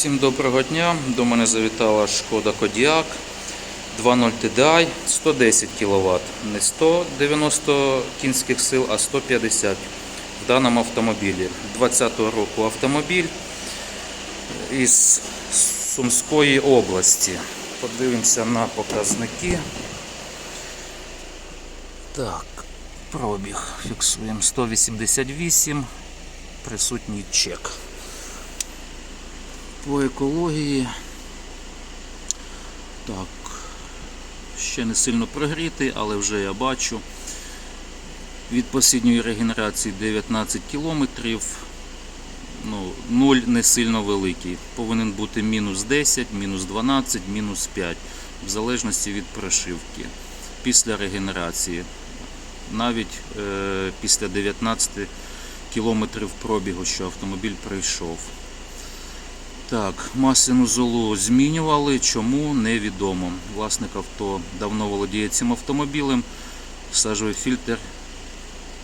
Всім доброго дня. До мене завітала шкода Кодіак 2.0 TDI 110 кВт. Не 190 кінських сил, а 150 в даному автомобілі. 20-го року автомобіль із Сумської області. Подивимося на показники. Так, пробіг фіксуємо 188, присутній чек. По екології. Так, ще не сильно прогрітий, але вже я бачу. Від посідньої регенерації 19 кілометрів. Ну, 0 не сильно великий. Повинен бути мінус 10, мінус 12, мінус 5, в залежності від прошивки. Після регенерації. Навіть е, після 19 кілометрів пробігу, що автомобіль пройшов. Так, масляну золу змінювали. Чому невідомо. Власник авто давно володіє цим автомобілем. Сажовий фільтр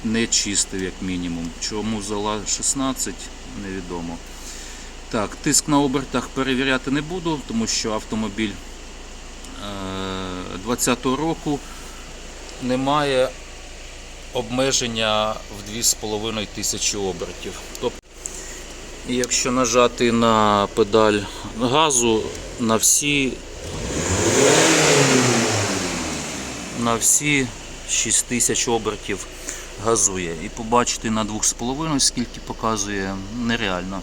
не чистив, як мінімум. Чому зола 16, невідомо. Так, тиск на обертах перевіряти не буду, тому що автомобіль 20-го року немає обмеження в 2,5 тисячі обертів. Якщо нажати на педаль газу на всі на всі 6000 обертів газує. І побачити на 2,5 скільки показує нереально.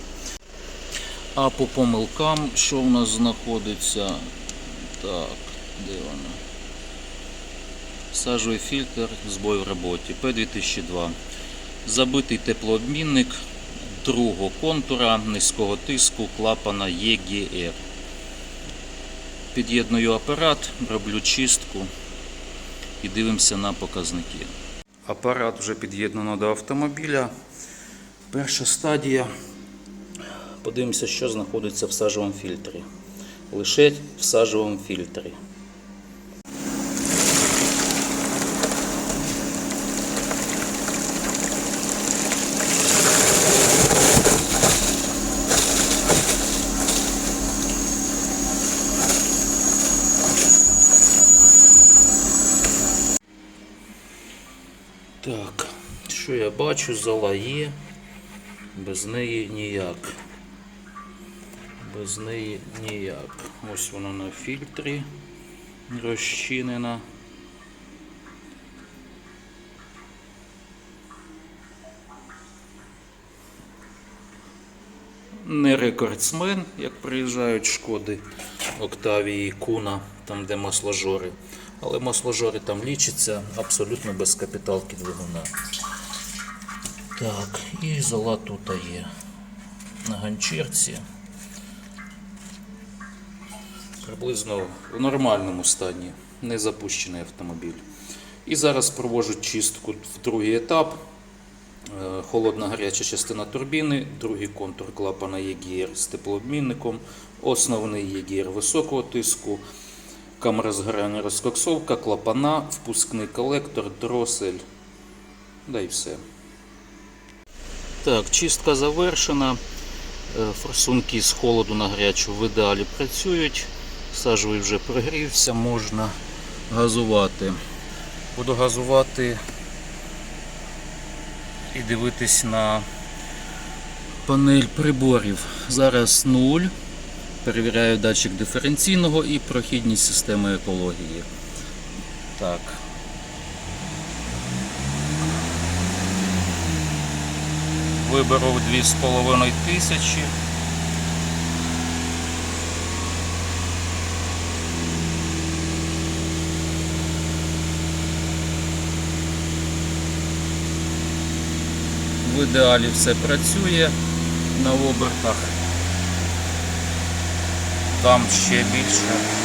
А по помилкам, що у нас знаходиться? Так, де вона? Сажовий фільтр, збой в роботі P2002. Забитий теплообмінник другого контура низького тиску клапана EGR. Під'єдную апарат, роблю чистку і дивимося на показники. Апарат вже під'єднано до автомобіля. Перша стадія. Подивимося, що знаходиться в сажовому фільтрі. Лише в сажовому фільтрі. Так, що я бачу, зола є, без неї ніяк. Без неї ніяк. Ось вона на фільтрі розчинена. Не рекордсмен, як приїжджають шкоди Октавії Куна, там де масложори. Але масложори там лічаться абсолютно без капіталки двигуна. Так, і зола тут є на ганчірці. Приблизно в нормальному стані, не запущений автомобіль. І зараз проводжу чистку в другий етап. Е, Холодна гаряча частина турбіни, другий контур клапана EGR з теплообмінником, основний EGR високого тиску, камера згорання розкоксовка, клапана, впускний колектор, дросель. Да і все. Так, чистка завершена. Е, Форсунки з холоду на гарячу в ідеалі працюють. Сажовий вже прогрівся, можна газувати. Буду газувати і дивитись на панель приборів. Зараз 0. Перевіряю датчик диференційного і прохідність системи екології. Так. Виберу 2,5 тисячі. В ідеалі все працює на обертах. Там ще більше.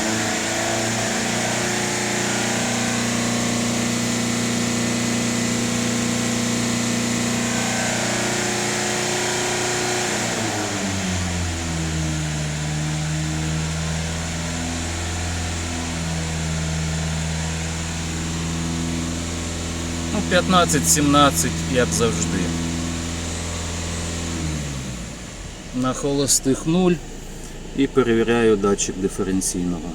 15-17, як завжди. На холостих 0. І перевіряю датчик диференційного.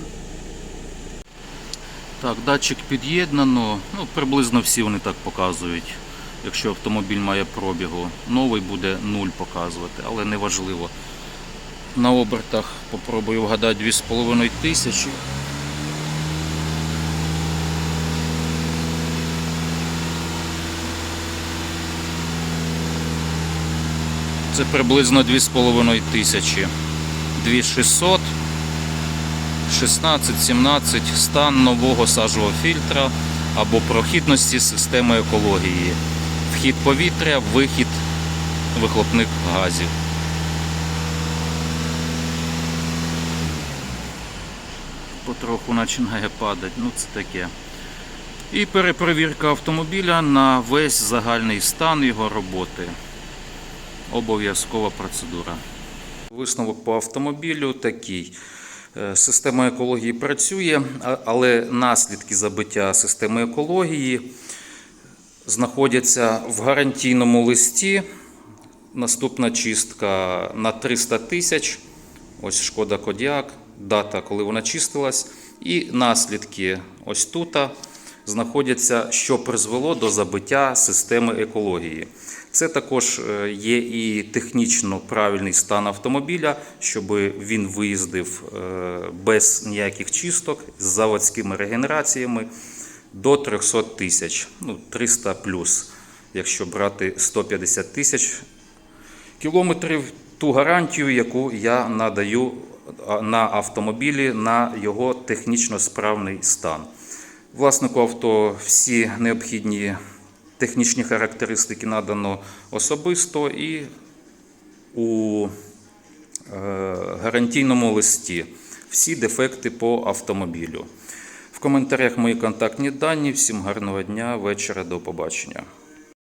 Так, датчик під'єднано. Ну, приблизно всі вони так показують. Якщо автомобіль має пробігу, новий буде 0 показувати, але не важливо. На обертах попробую вгадати 2,5 Це приблизно 2,5 тисячі. 2600, 16-17 стан нового сажового фільтра або прохідності системи екології. Вхід повітря, вихід вихлопних газів. Потроху починає падати, ну це таке. І перепровірка автомобіля на весь загальний стан його роботи. Обов'язкова процедура. Висновок по автомобілю такий. Е, Система екології працює, але наслідки забиття системи екології знаходяться в гарантійному листі. Наступна чистка на 300 тисяч. Ось шкода Кодіак, дата, коли вона чистилась. І наслідки ось тут знаходяться, що призвело до забиття системи екології. Це також е, є і технічно правильний стан автомобіля, щоб він виїздив е, без ніяких чисток з заводськими регенераціями до 300 тисяч, ну 300 плюс, якщо брати 150 тисяч кілометрів, ту гарантію, яку я надаю на автомобілі на його технічно справний стан. Власнику авто всі необхідні технічні характеристики надано особисто і у е, гарантійному листі всі дефекти по автомобілю. В коментарях мої контактні дані. Всім гарного дня, вечора, до побачення.